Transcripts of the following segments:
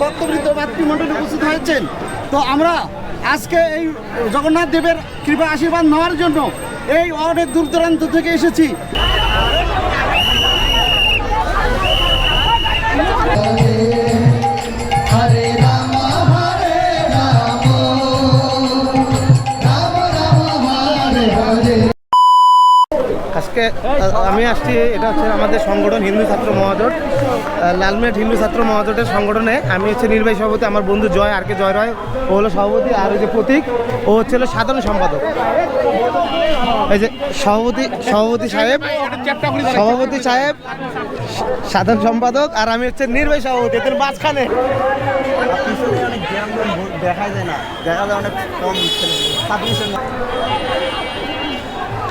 ভক্তবৃন্দ মাতৃমণ্ডলী উপস্থিত হয়েছেন। তো আমরা আজকে এই জগন্নাথ দেবের কৃপা আশীর্বাদ নেওয়ার জন্য এই অনেক দূর দূরান্ত থেকে এসেছি। আসছি, এটা হচ্ছে আমাদের সংগঠন হিন্দু ছাত্র মহাজোট। লালমেট হিন্দু ছাত্র মহাজোটের সংগঠনে আমি হচ্ছে নির্বাহী সভাপতি, আমার বন্ধু জয়, আর কে জয় রয়, ও হলো সভাপতি, আর ওই যে প্রতীক, ও হচ্ছে হলো সাধারণ সম্পাদক। এই যে সভাপতি সভাপতি সাহেব সভাপতি সাহেব, সাধারণ সম্পাদক, আর আমি হচ্ছে নির্বাহী সভাপতি, এদের মাঝখানে।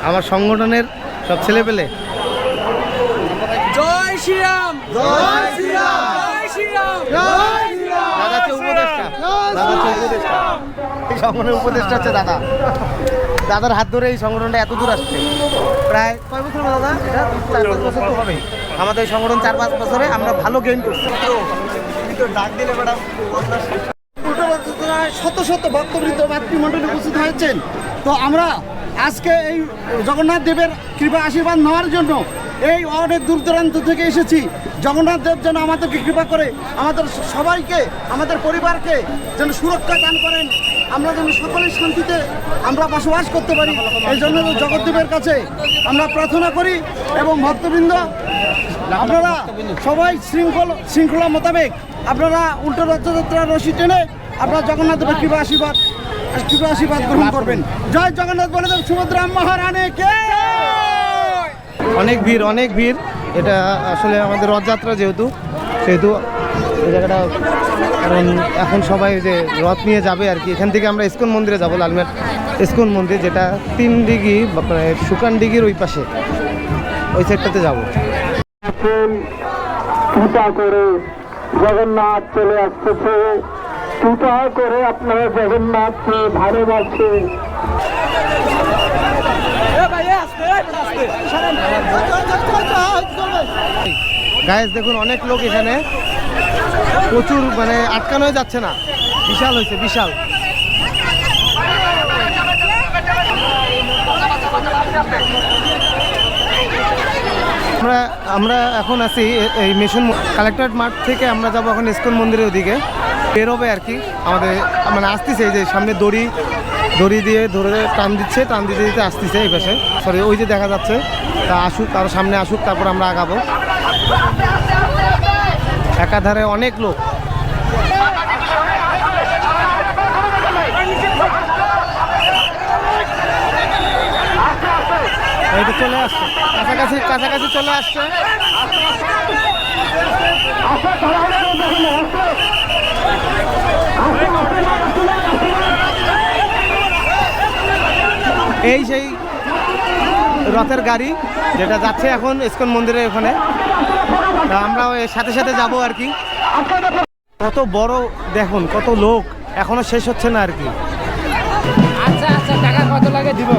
আমার সংগঠনের সব ছেলে পেলে জয় শ্রীরাম। জয় জয় শ্রীরাম। দাদা হচ্ছে উপদেষ্টা। দাদা হচ্ছে উপদেষ্টা। এই সংগঠনের উপদেষ্টা হচ্ছে দাদা। দাদার হাত ধরে এই সংগঠনটা এত দূর আসছে। প্রায় কয় বছর দাদা এটা? চার পাঁচ বছর তো হবে? আমাদের এই সংগঠন চার পাঁচ বছরে আমরা ভালো গেইন করছি। ডাক দিলে ম্যাডাম শত শত ভক্তবৃন্দ মাতৃমণ্ডলী উপস্থিত হয়েছেন। তো আমরা আজকে এই জগন্নাথ দেবের কৃপা আশীর্বাদ নেওয়ার জন্য এই অনেক দূর দূরান্ত থেকে এসেছি। জগন্নাথ দেব যেন আমাদেরকে কৃপা করে, আমাদের সবাইকে, আমাদের পরিবারকে যেন সুরক্ষা দান করেন। আমরা যেন সকলের শান্তিতে আমরা বসবাস করতে পারি। এই জন্য জগৎদেবের কাছে আমরা প্রার্থনা করি এবং ভক্তবৃন্দ, আপনারা সবাই শৃঙ্খল শৃঙ্খলা মোতাবেক আপনারা উল্টো রথযাত্রার রশি টেনে আপনারা জগন্নাথ দেবের কৃপা আশীর্বাদ আশীর্বাদ গ্রহণ করবেন। জয় জগন্নাথ বলদেব সুভদ্রা মহারানী কে অনেক ভিড় অনেক ভিড়। এটা আসলে আমাদের রথযাত্রা যেহেতু সেহেতু এই জায়গাটা কারণ এখন সবাই যে রথ নিয়ে যাবে আর কি এখান থেকে আমরা ইস্কন মন্দিরে যাব লালমেট ইস্কন মন্দির যেটা তিন ডিগি বা মানে সুকান ডিগির ওই পাশে ওই সাইডটাতে যাব। কৃপা করে জগন্নাথ চলে আসতেছে। কৃপা করে আপনারা জগন্নাথকে ভালোবাসে। গায়েস দেখুন অনেক লোক এখানে। প্রচুর মানে আটকানো যাচ্ছে না। বিশাল হয়েছে বিশাল। আমরা আমরা এখন আছি এই মিশন কালেক্টরেট মাঠ থেকে আমরা যাব এখন ইস্কন মন্দিরের ওদিকে। বেরোবে আর কি, আমাদের মানে আসতেছে এই যে সামনে দড়ি দড়ি দিয়ে ধরে টান দিচ্ছে, টান দিতে দিতে আসতেছে এই পাশে। সরি ওই যে দেখা যাচ্ছে, তা আসুক আরও সামনে আসুক, তারপর আমরা আগাবো। একাধারে অনেক লোক এই তো চলে আসছে কাছাকাছি চলে আসছে। এই সেই রথের গাড়ি যেটা যাচ্ছে এখন ইস্কন মন্দিরের ওখানে। আমরা সাথে সাথে যাব আর কি। কত বড় দেখুন, কত লোক, এখনও শেষ হচ্ছে না আর কি। আচ্ছা আচ্ছা টাকা কত লাগে দিব?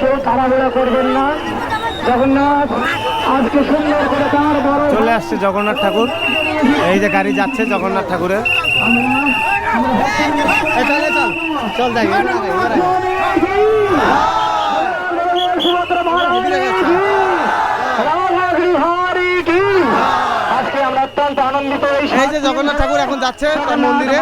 কেউ তাড়াহুড়া করবেন না। জগন্নাথ আজকে সুন্দর করে তার বড় চলে আসছে জগন্নাথ ঠাকুর। এই যে গাড়ি যাচ্ছে জগন্নাথ ঠাকুরের। চল আজকে আমরা অত্যন্ত আনন্দিত। এই যে জগন্নাথ ঠাকুর এখন যাচ্ছে তার মন্দিরে।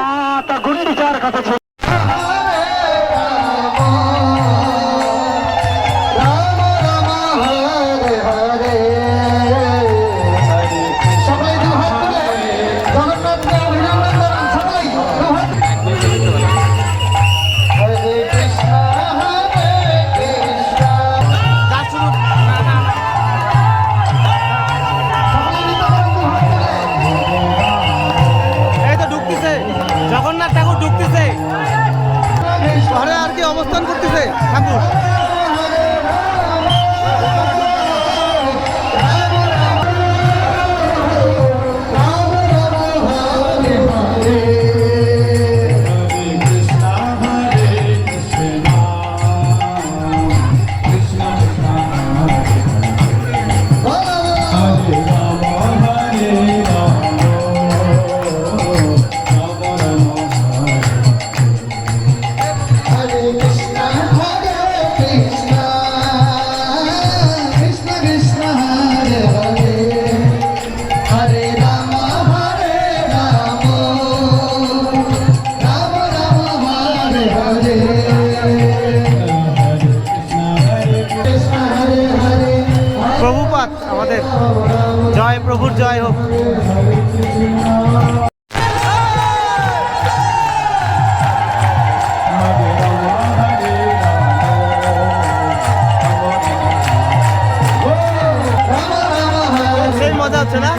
হচ্ছে না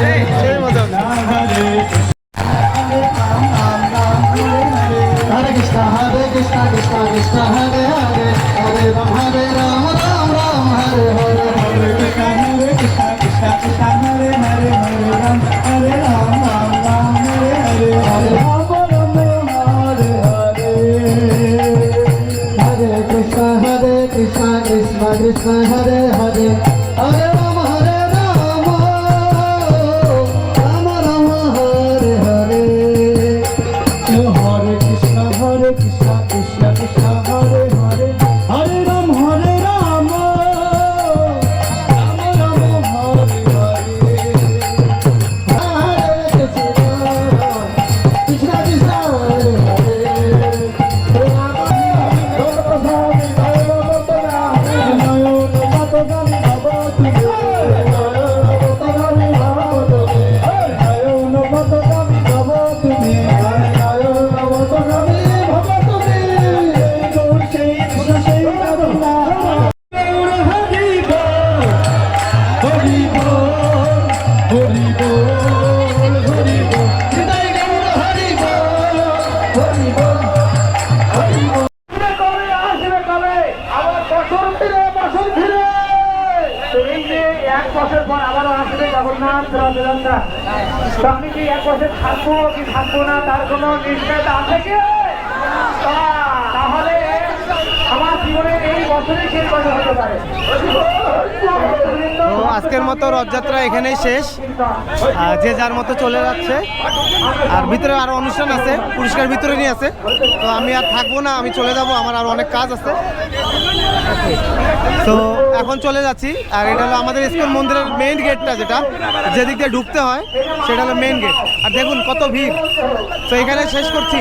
সেই সেই মজা হচ্ছে Hare Krishna, Hare Krishna, Krishna Krishna, Hare Hare, Hare Ram, Hare Ram, Ram Ram, Hare Hare, Hare Krishna, Hare Krishna, Krishna Krishna, Hare Hare, Hare Ram, Hare Ram, Ram Ram, Hare Hare, Hare Ram, Ram Ram, Hare Hare. Hare Krishna, Hare Krishna, Krishna Krishna, Hare Hare, এক বছর থাকব কি থাকব না তার কোনো নিশ্চয়তা আছে কি? তো আজকের মতো রথযাত্রা এখানেই শেষ। যে যার মতো চলে যাচ্ছে। আর ভিতরে আরও অনুষ্ঠান আছে, পুরস্কার ভিতরে নিয়ে আছে। তো আমি আর থাকব না, আমি চলে যাব, আমার আর অনেক কাজ আছে। তো এখন চলে যাচ্ছি, আর এটা হলো আমাদের স্কুল মন্দিরের মেইন গেটটা যেটা, যেদিক দিয়ে ঢুকতে হয়, সেটা হলো মেইন গেট আর দেখুন কত ভিড়। তো এখানে শেষ করছি।